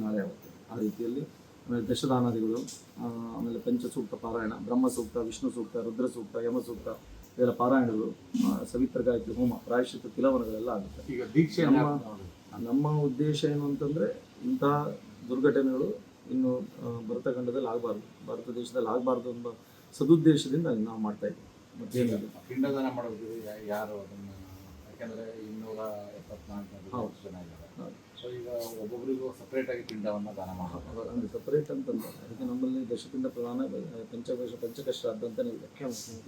ನಾಳೆ ಆಗುತ್ತೆ. ಆ ರೀತಿಯಲ್ಲಿ ಆಮೇಲೆ ದಶದಾನಾದಿಗಳು ಆಮೇಲೆ ಪಂಚಸೂಕ್ತ ಪಾರಾಯಣ ಬ್ರಹ್ಮ ಸೂಕ್ತ ವಿಷ್ಣು ಸೂಕ್ತ ರುದ್ರ ಸೂಕ್ತ ಯಮ ಸೂಕ್ತ ಇದೆಲ್ಲ ಪಾರಾಯಣಗಳು ಸವಿತ್ರ ಗಾಯತ್ರಿ ಹೋಮ ಪ್ರಾಯಶಿತ ತಿಲವನಗಳೆಲ್ಲ ಆಗುತ್ತೆ. ಈಗ ದೀಕ್ಷೆ ನಮ್ಮ ಉದ್ದೇಶ ಏನು ಅಂತಂದರೆ ಇಂತಹ ದುರ್ಘಟನೆಗಳು ಇನ್ನು ಭರತ ಖಂಡದಲ್ಲಿ ಆಗಬಾರ್ದು. ಭಾರತ ದೇಶದಲ್ಲಿ ಆಗಬಾರ್ದು ಎಂಬ ಸದುದ್ದೇಶದಿಂದ ನಾವು ಮಾಡ್ತಾ ಇದ್ದೀವಿ. ಮತ್ತೇನಿಲ್ಲ. ಪಿಂಡದಾನ ಮಾಡೋದು ಯಾರು ಅದನ್ನ? ಯಾಕಂದ್ರೆ ಇನ್ನೂರ ಎಪ್ಪತ್ನಾಲ್ಕು ಹೌದು. ಜನ ಇದ್ದಾರೆ. ಸೊ ಈಗ ಒಬ್ಬೊಬ್ಬರಿಗೂ ಸಪ್ರೇಟ್ ಆಗಿ ಪಿಂಡವನ್ನು ದಾನ ಮಾಡೋದು ಅಂದರೆ ಸಪರೇಟ್ ಅಂತಂದ್ರೆ ಅದಕ್ಕೆ ನಮ್ಮಲ್ಲಿ ದಶಪಿಂಡ ಪ್ರಧಾನ ಪಂಚಕೋಶ ಪಂಚಕಷ್ಟ ಅಂತಲೇ ಇದೆ.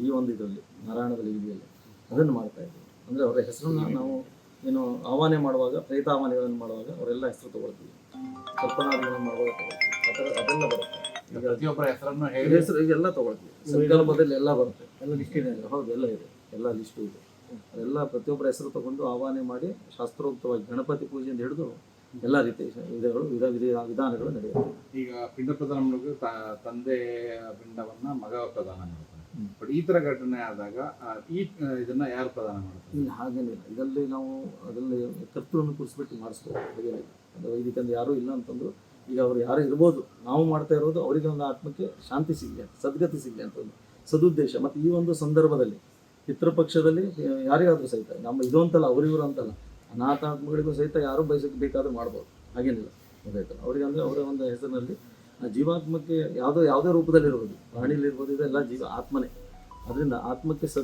ಈ ಒಂದು ಇದರಲ್ಲಿ ನಾರಾಯಣದಲ್ಲಿ ಇದೆಯಲ್ಲ ಅದನ್ನು ಮಾಡ್ತಾ ಇದ್ದೀವಿ. ಅಂದರೆ ಅವರ ಹೆಸರನ್ನ ನಾವು ಏನು ಆಹ್ವಾನ ಮಾಡುವಾಗ ಪ್ರೇತಾಹ್ವಾನಗಳನ್ನು ಮಾಡುವಾಗ ಅವರೆಲ್ಲ ಹೆಸರು ತಗೊಳ್ತೀವಿ. ಕಲ್ಪನಾದಿಗಳನ್ನು ಮಾಡುವಾಗ ತಗೊಳ್ತೀವಿ. ಆ ಥರ ಅದೆಲ್ಲ ಬರುತ್ತೆ. ಈಗ ಪ್ರತಿಯೊಬ್ಬರ ಹೆಸರನ್ನು ಹೆಸರು ಎಲ್ಲ ತಗೊಳ್ತೀವಿ. ಸಂಕಲ್ಪದಲ್ಲಿ ಎಲ್ಲ ಬರುತ್ತೆ. ಎಲ್ಲ ಲಿಸ್ಟ್ ಇದೆ. ಹೌದು ಎಲ್ಲ ಇದೆ. ಎಲ್ಲ ಲಿಸ್ಟು ಇದೆ. ಅದೆಲ್ಲ ಪ್ರತಿಯೊಬ್ಬರ ಹೆಸರು ತಗೊಂಡು ಆಹ್ವಾನ ಮಾಡಿ ಶಾಸ್ತ್ರೋಕ್ತವಾಗಿ ಗಣಪತಿ ಪೂಜೆಯಿಂದ ಹಿಡಿದು ಎಲ್ಲ ರೀತಿಯ ವಿಧಗಳು ವಿಧ ವಿಧ ವಿಧಾನಗಳು ನಡೆಯುತ್ತೆ. ಈಗ ಪಿಂಡ ಪ್ರಧಾನ ಮಾಡೋದು ತ- ತಂದೆಯ ಪಿಂಡವನ್ನ ಮಗ ಪ್ರಧಾನ ಮಾಡ್ತಾನೆ ಬಟ್ ಈ ತರ ಘಟನೆ ಆದಾಗ ಈ ಇದನ್ನ ಯಾರು ಪ್ರಧಾನ ಮಾಡ್ತಾರೆ? ಇಲ್ಲ ಹಾಗೇನಿಲ್ಲ. ಇದರಲ್ಲಿ ನಾವು ಅದರಲ್ಲಿ ಕರ್ತೃವನ್ನು ಕುರಿಸ್ಬಿಟ್ಟು ಮಾಡಿಸ್ಬೋದು. ಹಾಗೇನಿಲ್ಲ. ಅದು ವೈದಿಕ ಯಾರೂ ಇಲ್ಲ ಅಂತಂದ್ರು ಈಗ ಅವ್ರು ಯಾರು ಇರ್ಬೋದು ನಾವು ಮಾಡ್ತಾ ಇರೋದು ಅವರಿಗೆ ಒಂದು ಆತ್ಮಕ್ಕೆ ಶಾಂತಿ ಸಿಗಲಿ ಅಂತ ಸದ್ಗತಿ ಸಿಗಲಿ ಅಂತ ಒಂದು ಸದುದ್ದೇಶ. ಮತ್ತು ಈ ಒಂದು ಸಂದರ್ಭದಲ್ಲಿ ಪಿತೃಪಕ್ಷದಲ್ಲಿ ಯಾರಿಗಾದರೂ ಸಹಿತ, ನಮ್ಮ ಇದು ಅಂತಲ್ಲ ಅವರಿವರು ಅಂತಲ್ಲ ಅನಾಥಾತ್ಮಗಳಿಗೂ ಸಹಿತ ಯಾರು ಬಯಸಕ್ಕೆ ಬೇಕಾದರೂ ಮಾಡ್ಬೋದು. ಹಾಗೇನಿಲ್ಲ. ಗೊತ್ತಾಯ್ತಲ್ಲ ಅವರಿಗೆ ಅಂದರೆ ಅವರ ಒಂದು ಹೆಸರಿನಲ್ಲಿ, ಆ ಜೀವಾತ್ಮಕ್ಕೆ ಯಾವುದೋ, ಯಾವುದೇ ರೂಪದಲ್ಲಿ ಇರ್ಬೋದು ಪ್ರಾಣಿಲಿರ್ಬೋದು, ಇದೆಲ್ಲ ಜೀವ, ಆತ್ಮನೇ. ಅದರಿಂದ ಆತ್ಮಕ್ಕೆ ಸದ್